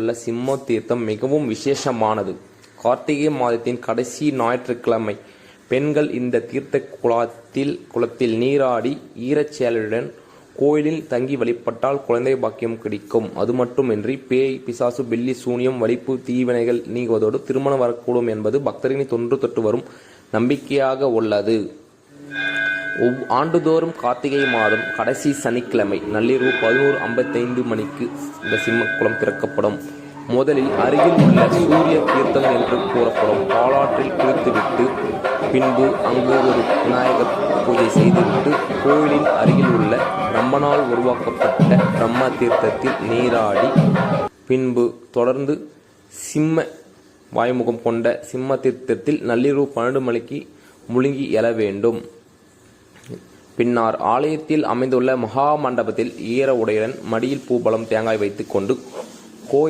உள்ள சிம்ம தீர்த்தம் மிகவும் விசேஷமானது. கார்த்திகை மாதத்தின் கடைசி ஞாயிற்றுக்கிழமை பெண்கள் இந்த தீர்த்த குளத்தில் குளத்தில் நீராடி ஈரச்சேலுடன் கோயிலில் தங்கி வழிபட்டால் குழந்தை பாக்கியம் கிடைக்கும். அது மட்டுமின்றி பேய் பிசாசு பில்லி சூனியம் வலிப்பு தீவினைகள் நீங்குவதோடு திருமணம் வரக்கூடும் என்பது பக்தர்களின் தொன்று தொட்டு வரும் நம்பிக்கையாக உள்ளது. ஒவ் ஆண்டுதோறும் கார்த்திகை மாதம் கடைசி சனிக்கிழமை நள்ளிரவு பதினோரு ஐம்பத்தைந்து மணிக்கு இந்த சிம்மக்குளம் திறக்கப்படும். முதலில் அருகில் உள்ள சூரிய தீர்த்தம் என்று கூறப்படும் பாலாற்றில் குளித்துவிட்டு பின்பு அங்கு ஒரு விநாயகர் பூஜை செய்துவிட்டு கோயிலின் அருகில் உள்ள பிரம்மனால் உருவாக்கப்பட்ட பிரம்ம தீர்த்தத்தில் நீராடி பின்பு தொடர்ந்து சிம்ம வாய்முகம் கொண்ட சிம்ம தீர்த்தத்தில் நள்ளிரவு பன்னெண்டு மணிக்கு முழுங்கி எழ வேண்டும். பின்னர் ஆலயத்தில் அமைந்துள்ள மகா மண்டபத்தில் ஈர உடையுடன் மடியில் பூபலம் தேங்காய் வைத்துக் கொண்டு கோயில்